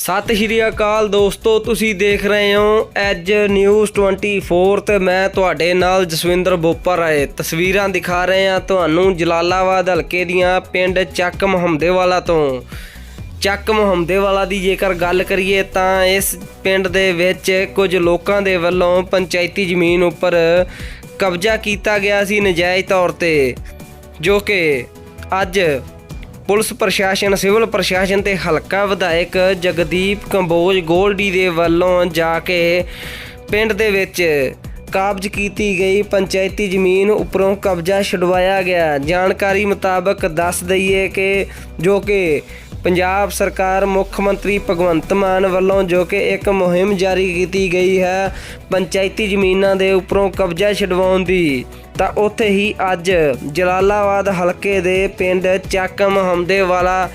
ਸਤਿ ਸ਼੍ਰੀ ਅਕਾਲ ਦੋਸਤੋ, ਤੁਸੀਂ ਦੇਖ ਰਹੇ ਹੋ ਐਜ ਨਿਊਜ਼ 24 ਤੇ ਮੈਂ ਤੁਹਾਡੇ ਨਾਲ ਜਸਵਿੰਦਰ ਬੋਪਰ ਹੈ ਤਸਵੀਰਾਂ ਦਿਖਾ ਰਹੇ ਹਾਂ ਤੁਹਾਨੂੰ ਜਲਾਲਾਬਾਦ ਹਲਕੇ ਦੀਆਂ ਪਿੰਡ ਚੱਕ ਮੁਹੰਮਦੇਵਾਲਾ ਤੋਂ। ਚੱਕ ਮੁਹੰਮਦੇਵਾਲਾ ਦੀ ਜੇਕਰ ਗੱਲ ਕਰੀਏ ਤਾਂ ਇਸ ਪਿੰਡ ਦੇ ਵਿੱਚ ਕੁਝ ਲੋਕਾਂ ਦੇ ਵੱਲੋਂ ਪੰਚਾਇਤੀ ਜ਼ਮੀਨ ਉੱਪਰ ਕਬਜ਼ਾ ਕੀਤਾ ਗਿਆ ਸੀ ਨਜਾਇਜ਼ ਤੌਰ ਤੇ, ਜੋ ਕਿ ਅੱਜ ਪੁਲਿਸ ਪ੍ਰਸ਼ਾਸਨ, ਸਿਵਲ ਪ੍ਰਸ਼ਾਸਨ ਤੇ ਹਲਕਾ ਵਿਧਾਇਕ ਜਗਦੀਪ ਕੰਬੋਜ ਗੋਲਡੀ ਦੇ ਵੱਲੋਂ ਜਾ ਕੇ ਪਿੰਡ ਦੇ ਵਿੱਚ ਕਾਬਜ਼ ਕੀਤੀ ਗਈ। ਪੰਚਾਇਤੀ ਜ਼ਮੀਨ ਉੱਪਰੋਂ ਕਬਜ਼ਾ ਛਡਵਾਇਆ ਗਿਆ। ਜਾਣਕਾਰੀ ਮੁਤਾਬਕ ਦੱਸ ਦਈਏ ਕਿ ਜੋ ਕਿ ਪੰਜਾਬ ਸਰਕਾਰ ਮੁੱਖ ਮੰਤਰੀ ਭਗਵੰਤ ਮਾਨ ਵੱਲੋਂ ਜੋ ਕਿ ਇੱਕ ਮੁਹਿੰਮ ਜਾਰੀ ਕੀਤੀ ਗਈ ਹੈ ਪੰਚਾਇਤੀ ਜ਼ਮੀਨਾਂ ਦੇ ਉੱਪਰੋਂ ਕਬਜ਼ਾ ਛਡਵਾਉਣ ਦੀ, ਤਾਂ ਉੱਥੇ ਹੀ ਅੱਜ ਜਲਾਲਾਬਾਦ ਹਲਕੇ ਦੇ ਪਿੰਡ ਚੱਕ ਮੁਹੰਮਦੇਵਾਲਾ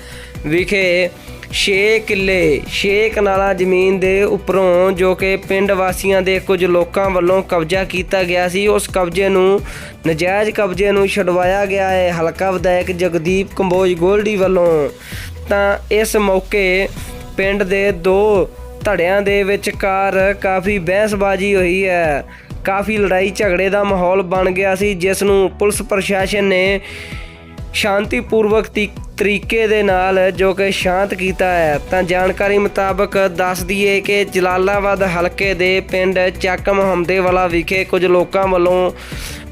ਵਿਖੇ 6 ਕਿੱਲੇ 6 ਕਨਾਲਾ ਜ਼ਮੀਨ ਦੇ ਉੱਪਰੋਂ ਜੋ ਕਿ ਪਿੰਡ ਵਾਸੀਆਂ ਦੇ ਕੁਝ ਲੋਕਾਂ ਵੱਲੋਂ ਕਬਜ਼ਾ ਕੀਤਾ ਗਿਆ ਸੀ, ਉਸ ਕਬਜ਼ੇ ਨੂੰ, ਨਜਾਇਜ਼ ਕਬਜ਼ੇ ਨੂੰ ਛਡਵਾਇਆ ਗਿਆ ਹੈ। ਹਲਕਾ ਵਿਧਾਇਕ ਜਗਦੀਪ ਕੰਬੋਜ ਗੋਲਡੀ ਵੱਲੋਂ ਤਾਂ ਇਸ ਮੌਕੇ ਪਿੰਡ ਦੇ ਦੋ ਧੜਿਆਂ ਦੇ ਵਿਚਕਾਰ ਕਾਫੀ ਬਹਿਸਬਾਜ਼ੀ ਹੋਈ ਹੈ। ਕਾਫੀ ਲੜਾਈ ਝਗੜੇ ਦਾ ਮਾਹੌਲ ਬਣ ਗਿਆ ਸੀ, ਜਿਸ ਨੂੰ ਪੁਲਿਸ ਪ੍ਰਸ਼ਾਸਨ ਨੇ ਸ਼ਾਂਤੀਪੂਰਵਕ ਤੀ- ਤਰੀਕੇ ਦੇ ਨਾਲ ਜੋ ਕਿ ਸ਼ਾਂਤ ਕੀਤਾ ਹੈ। ਤਾਂ ਜਾਣਕਾਰੀ ਮੁਤਾਬਕ ਦੱਸ ਦਈਏ ਕਿ ਜਲਾਲਾਬਾਦ ਹਲਕੇ ਦੇ ਪਿੰਡ ਚੱਕ ਮੁਹੰਮਦੇਵਾਲਾ ਵਿਖੇ ਕੁਝ ਲੋਕਾਂ ਵੱਲੋਂ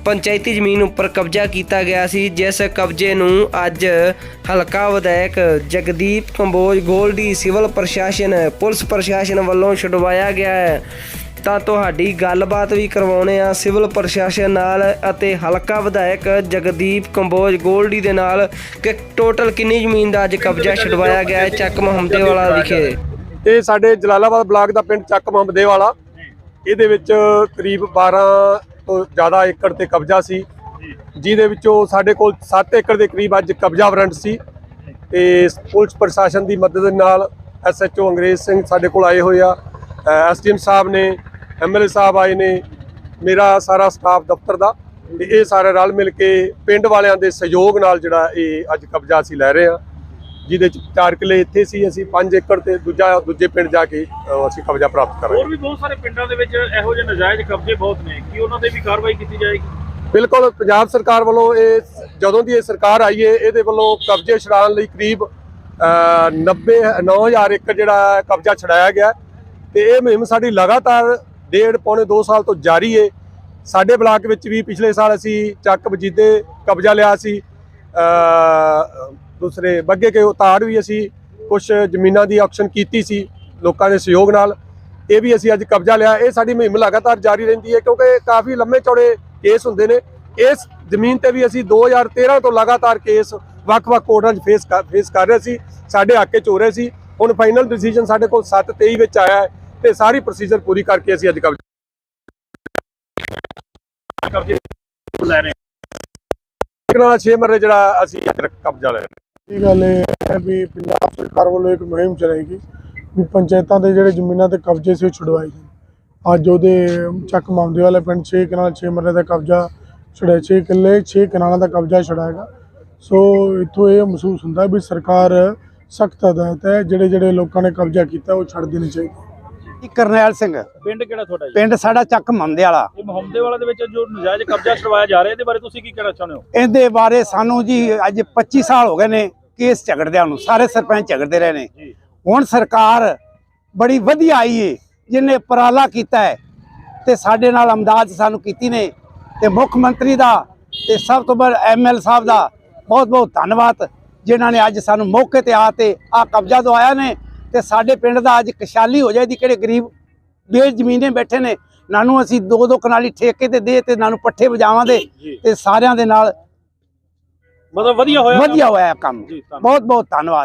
ਪੰਚਾਇਤੀ ਜ਼ਮੀਨ ਉੱਪਰ ਕਬਜ਼ਾ ਕੀਤਾ ਗਿਆ ਸੀ, ਜਿਸ ਕਬਜ਼ੇ ਨੂੰ ਅੱਜ ਹਲਕਾ ਵਿਧਾਇਕ ਜਗਦੀਪ ਕੰਬੋਜ ਗੋਲਡੀ ਸਿਵਲ ਪ੍ਰਸ਼ਾਸਨ, ਪੁਲਿਸ ਪ੍ਰਸ਼ਾਸਨ ਵੱਲੋਂ ਛੁਡਵਾਇਆ ਗਿਆ ਹੈ। ਤਾਂ ਤੁਹਾਡੀ ਗੱਲਬਾਤ ਵੀ ਕਰਵਾਉਣੇ ਆ ਸਿਵਲ ਪ੍ਰਸ਼ਾਸਨ ਨਾਲ ਅਤੇ ਹਲਕਾ ਵਿਧਾਇਕ ਜਗਦੀਪ ਕੰਬੋਜ ਗੋਲਡੀ ਦੇ ਨਾਲ ਕਿ ਟੋਟਲ ਕਿੰਨੀ ਜ਼ਮੀਨ ਦਾ ਅੱਜ ਕਬਜ਼ਾ ਛਡਵਾਇਆ ਗਿਆ ਹੈ ਚੱਕ ਮੁਹੰਮਦੇਵਾਲਾ ਵਿਖੇ? ਇਹ ਸਾਡੇ ਜਲਾਲਾਬਾਦ ਬਲਾਕ ਦਾ ਪਿੰਡ ਚੱਕ ਮੁਹੰਬਦੇਵਾਲਾ ਇਹਦੇ ਵਿੱਚ ਕਰੀਬ 12 ਤੋਂ ਜ਼ਿਆਦਾ ਏਕੜ ਤੇ ਕਬਜ਼ਾ ਸੀ। ਜਿਹਦੇ ਵਿੱਚੋਂ ਸਾਡੇ ਕੋਲ 7 ਏਕੜ ਦੇ ਕਰੀਬ ਅੱਜ ਕਬਜ਼ਾ ਵਾਰੰਟ ਸੀ। ਤੇ ਪੁਲਿਸ ਪ੍ਰਸ਼ਾਸਨ ਦੀ ਮਦਦ ਨਾਲ ਐਸਐਚਓ ਅੰਗਰੇਜ਼ ਸਿੰਘ ਸਾਡੇ ਕੋਲ ਆਏ ਹੋਏ ਆ। ਐਸਡੀਐਮ ਸਾਹਿਬ ਨੇ ਐਮਐਲਏ ਸਾਹਿਬ ਆਏ ਨੇ ਮੇਰਾ ਸਾਰਾ ਸਟਾਫ ਦਫ਼ਤਰ ਦਾ। ਤੇ ਇਹ ਸਾਰੇ ਰਲ ਮਿਲ ਕੇ ਪਿੰਡ ਵਾਲਿਆਂ ਦੇ ਸਹਿਯੋਗ ਨਾਲ ਜਿਹੜਾ ਇਹ ਅੱਜ ਕਬਜ਼ਾ ਅਸੀਂ ਲੈ ਰਹੇ ਆ ਜਿਹਦੇ ਚ 4 ਕਿੱਲੇ ਇੱਥੇ ਸੀ ਅਸੀਂ 5 ਏਕੜ ਤੇ ਦੂਜਾ ਦੂਜੇ ਪਿੰਡ ਜਾ ਕੇ ਅਸੀਂ ਕਬਜ਼ਾ ਪ੍ਰਾਪਤ ਹੋਰ ਕਰਾਂਗੇ ਵੀ ਬਹੁਤ ਸਾਰੇ ਪਿੰਡਾਂ ਦੇ ਵਿੱਚ ਇਹੋ ਜਿਹੇ ਨਜਾਇਜ਼ ਕਬਜ਼ੇ ਬਹੁਤ ਨੇ। ਕੀ ਉਹਨਾਂ ਤੇ ਵੀ ਕਾਰਵਾਈ ਕੀਤੀ ਜਾਏਗੀ? ਬਿਲਕੁਲ ਪੰਜਾਬ ਸਰਕਾਰ ਵੱਲੋਂ ਇਹ ਜਦੋਂ ਦੀ ਇਹ ਸਰਕਾਰ ਆਈ ਹੈ ਇਹਦੇ ਵੱਲੋਂ ਕਬਜ਼ੇ ਛਡਾਉਣ ਲਈ ਕਰੀਬ ਅ, 90 9000 ਏਕੜ ਜਿਹੜਾ ਕਬਜ਼ਾ ਛਡਾਇਆ ਗਿਆ। ਤੇ ਇਹ ਮੁਹਿੰਮ ਸਾਡੀ ਲਗਾਤਾਰ ਡੇਢ ਪੌਣੇ 2 ਸਾਲ ਤੋਂ ਜਾਰੀ ਹੈ ਸਾਡੇ ਬਲਾਕ ਵਿੱਚ ਵੀ ਪਿਛਲੇ ਸਾਲ ਅਸੀਂ ਚੱਕ ਵਜੀਦੇ ਕਬਜ਼ਾ ਲਿਆ ਸੀ। ਦੂਸਰੇ ਬੱਗੇ ਕੇ ਉਤਾੜ ਵੀ ਅਸੀਂ ਕੁਝ ਜ਼ਮੀਨਾਂ ਦੀ ਆਕਸ਼ਨ ਕੀਤੀ ਸੀ ਲੋਕਾਂ ਦੇ ਸਹਿਯੋਗ ਨਾਲ। ਇਹ ਵੀ ਅਸੀਂ ਅੱਜ ਕਬਜ਼ਾ ਲਿਆ। ਇਹ ਸਾਡੀ ਮੁਹਿੰਮ ਲਗਾਤਾਰ ਜਾਰੀ ਰਹਿੰਦੀ ਹੈ ਕਿਉਂਕਿ ਕਾਫੀ ਲੰਮੇ ਚੌੜੇ ਕੇਸ ਹੁੰਦੇ ਨੇ। ਇਸ ਜ਼ਮੀਨ ਤੇ ਵੀ ਅਸੀਂ 2013 ਤੋਂ ਲਗਾਤਾਰ ਕੇਸ ਵੱਖ-ਵੱਖ ਕੋਰਟਾਂ 'ਚ ਫੇਸ ਫੇਸ ਕਰ ਰਹੇ ਸੀ। ਸਾਡੇ ਹੱਕੇ 'ਚ ਹੋ ਰਹੇ ਸੀ। ਹੁਣ ਫਾਈਨਲ ਡਿਸੀਜਨ ਸਾਡੇ ਕੋਲ 7/23 ਵਿੱਚ ਆਇਆ ਹੈ ਤੇ ਸਾਰੀ ਪ੍ਰੋਸੀਜਰ ਪੂਰੀ ਕਰਕੇ ਅਸੀਂ ਅੱਜ ਕਬਜ਼ਾ ਲੈ ਰਹੇ ਨਾਲ 6 ਮਰਲੇ ਜਿਹੜਾ ਅਸੀਂ ਕਬਜ਼ਾ ਲੈ ਰਹੇ ਇਹ ਗੱਲ ਇਹ ਹੈ ਵੀ ਪੰਜਾਬ ਸਰਕਾਰ ਵੱਲੋਂ ਇੱਕ ਮੁਹਿੰਮ ਚਲਾਏਗੀ ਵੀ ਪੰਚਾਇਤਾਂ ਦੇ ਜਿਹੜੇ ਜ਼ਮੀਨਾਂ ਤੇ ਕਬਜ਼ੇ ਸੀ ਉਹ ਛੁਡਵਾਏ ਜਾਣ ਅੱਜ ਉਹਦੇ ਚੱਕ ਮਾਮਦੇ ਵਾਲੇ ਪਿੰਡ 6 ਕਨਾਲ 6 ਮਰਲੇ ਦਾ ਕਬਜ਼ਾ ਛੁੜਿਆ 6 ਕਿੱਲੇ 6 ਕਨਾਲਾਂ ਦਾ ਕਬਜ਼ਾ ਛੁਡਾਏਗਾ। ਸੋ ਇੱਥੋਂ ਇਹ ਮਹਿਸੂਸ ਹੁੰਦਾ ਵੀ ਸਰਕਾਰ ਸਖਤ ਹਦਾਇਤ ਹੈ ਜਿਹੜੇ ਜਿਹੜੇ ਲੋਕਾਂ ਨੇ ਕਬਜ਼ਾ ਕੀਤਾ ਉਹ ਛੱਡ ਦੇਣੇ ਚਾਹੀਦੇ। ਜੀ ਕਰਨੈਲ ਸਿੰਘ। ਪਿੰਡ ਕਿਹੜਾ ਤੁਹਾਡਾ ਜੀ? ਪਿੰਡ ਸਾਡਾ ਚੱਕ ਮੰਮਦੇ ਵਾਲਾ। ਇਹ ਮੁਹੰਮਦੇ ਵਾਲਾ ਦੇ ਵਿੱਚ ਜੋ ਨਜਾਇਜ਼ ਕਬਜ਼ਾ ਛਡਵਾਇਆ ਜਾ ਰਿਹਾ ਇਹਦੇ ਬਾਰੇ ਤੁਸੀਂ ਕੀ ਕਹਿਣਾ ਚਾਹੁੰਦੇ ਹੋ? ਇਹਦੇ ਬਾਰੇ ਸਾਨੂੰ ਜੀ ਅੱਜ 25 ਸਾਲ ਹੋ ਗਏ ਨੇ ਕੇਸ ਝਗੜਦਿਆਂ ਨੂੰ ਸਾਰੇ ਸਰਪੰਚ ਝਗੜਦੇ ਰਹੇ ਨੇ। ਹੁਣ ਸਰਕਾਰ ਬੜੀ ਵਧੀਆ ਆਈ ਏ ਜਿਹਨੇ ਉਪਰਾਲਾ ਕੀਤਾ ਹੈ ਤੇ ਸਾਡੇ ਨਾਲ ਅਮਦਾਦ ਸਾਨੂੰ ਕੀਤੀ ਨੇ ਤੇ ਮੁੱਖ ਮੰਤਰੀ ਦਾ ਤੇ ਸਭ ਤੋਂ ਵੱਧ ਐਮਐਲ ਸਾਹਿਬ ਦਾ ਬਹੁਤ ਬਹੁਤ ਧੰਨਵਾਦ ਜਿਨ੍ਹਾਂ ਨੇ ਅੱਜ ਸਾਨੂੰ ਮੌਕੇ ਤੇ ਆ ਤੇ ਆ ਕਬਜ਼ਾ ਦਵਾਇਆ ਨੇ ਤੇ ਸਾਡੇ ਪਿੰਡ ਦਾ ਅੱਜ ਖੁਸ਼ਹਾਲੀ ਹੋ ਜਾਏਦੀ ਕਿਹੜੇ ਗਰੀਬ ਬੇਜ ਜ਼ਮੀਨੇ ਬੈਠੇ ਨੇ। ਨਾਨੂੰ ਅਸੀਂ ਦੋ ਦੋ ਕਨਾਲੀ ਠੇਕੇ ਤੇ ਦੇ ਤੇ ਨਾਨੂੰ ਪੱਠੇ ਵਜਾਵਾਂਗੇ ਜੀ ਤੇ ਸਾਰਿਆਂ ਦੇ ਨਾਲ ਮਤਲਬ ਵਧੀਆ ਹੋਇਆ ਵਧੀਆ ਹੋਇਆ ਕੰਮ। ਬਹੁਤ ਬਹੁਤ ਧੰਨਵਾਦ।